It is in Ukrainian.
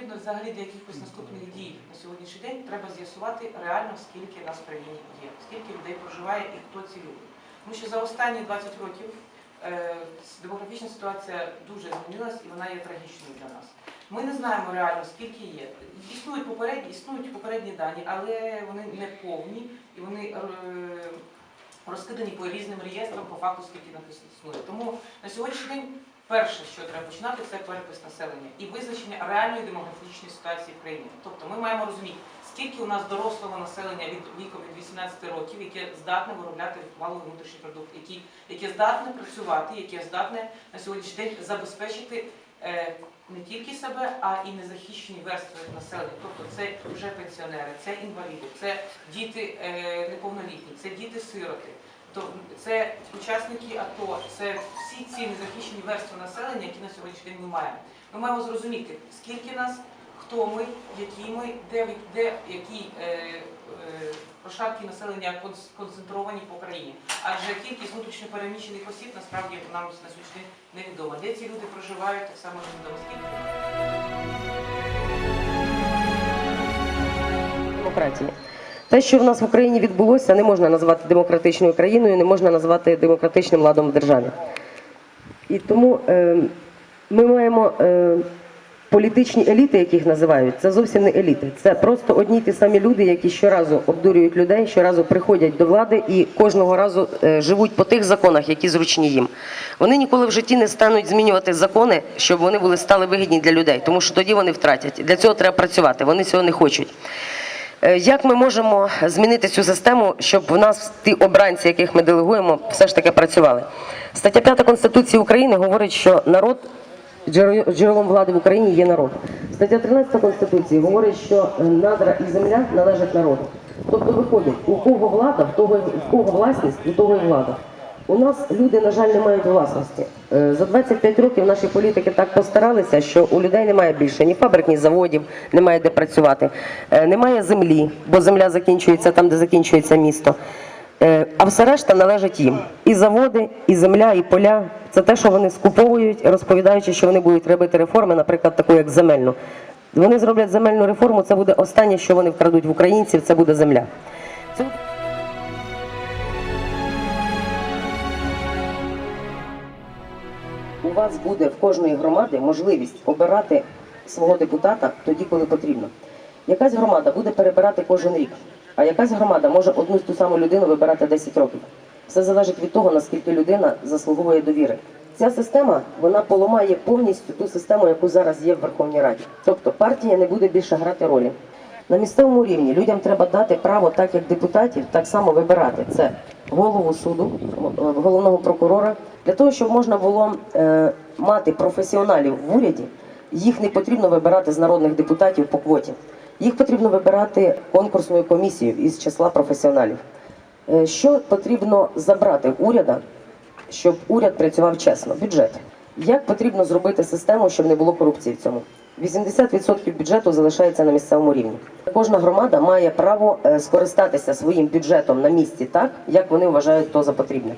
взагалі для якихось наступних дій на сьогоднішній день треба з'ясувати реально, скільки нас в країні є, скільки людей проживає і хто ці люди. Тому що за останні 20 років е, демографічна ситуація дуже змінилась і вона є трагічною для нас. Ми не знаємо реально, скільки є. Існують попередні, існують попередні дані, але вони не повні і вони е, розкидані по різним реєстрам по факту, скільки написано існує. Тому на сьогоднішній день перше, що треба починати, це перепис населення і визначення реальної демографічної ситуації в країні. Тобто ми маємо розуміти, скільки у нас дорослого населення від віку від 18 років, яке здатне виробляти валовий внутрішній продукт, які, яке здатне працювати, яке здатне на сьогоднішній день забезпечити. е, не тільки себе, а і незахищені верстви населення. Тобто це вже пенсіонери, це інваліди, це діти е, неповнолітні, це діти-сироти. То це учасники АТО, це всі ці незахищені верстви населення, які на сьогоднішній день ми маємо. Ми маємо зрозуміти, скільки нас, хто ми, які ми, де, де які е, е, прошарки населення концентровані по країні. Адже кількість внутрішньо переміщених осіб насправді нам на сьогоднішній день невідома. Де ці люди проживають, так само невідомо скільки. демократії. Те, що в нас в Україні відбулося, не можна назвати демократичною країною, не можна назвати демократичним ладом в державі. І тому е, ми маємо е, політичні еліти, яких називають, це зовсім не еліти. Це просто одні ті самі люди, які щоразу обдурюють людей, щоразу приходять до влади і кожного разу е, живуть по тих законах, які зручні їм. Вони ніколи в житті не стануть змінювати закони, щоб вони були стали вигідні для людей, тому що тоді вони втратять. Для цього треба працювати. Вони цього не хочуть. Е, Як ми можемо змінити цю систему, щоб в нас ті обранці, яких ми делегуємо, все ж таки працювали? Стаття 5 Конституції України говорить, що народ джерелом влади в Україні є народ. Стаття 13 Конституції говорить, що е, надра і земля належать народу. Тобто виходить, у кого влада, в того кого власність, у того і влада. У нас люди, на жаль, не мають власності. Е, За 25 років наші політики так постаралися, що у людей немає більше ні фабрик, ні заводів, немає де працювати, Е, немає землі, бо земля закінчується там, де закінчується місто. Е, А все решта належить їм. І заводи, і земля, і поля. Це те, що вони скуповують, розповідаючи, що вони будуть робити реформи, наприклад, таку як земельну. Вони зроблять земельну реформу, це буде останнє, що вони вкрадуть в українців, це буде земля. У вас буде в кожної громади можливість обирати свого депутата тоді, коли потрібно. Якась громада буде перебирати кожен рік, а якась громада може одну й ту саму людину вибирати 10 років. Все залежить від того, наскільки людина заслуговує довіри. Ця система вона поламає повністю ту систему, яку зараз є в Верховній Раді. Тобто партія не буде більше грати ролі. На місцевому рівні людям треба дати право, так як депутатів, так само вибирати це голову суду, е, головного прокурора, для того, щоб можна було е, мати професіоналів в уряді. Їх не потрібно вибирати з народних депутатів по квоті. Їх потрібно вибирати конкурсною комісією із числа професіоналів. Е, Що потрібно забрати уряда, щоб уряд працював чесно? Бюджет. Як потрібно зробити систему, щоб не було корупції в цьому? 80% бюджету залишається на місцевому рівні. Кожна громада має право е, скористатися своїм бюджетом на місці так, як вони вважають то за потрібне.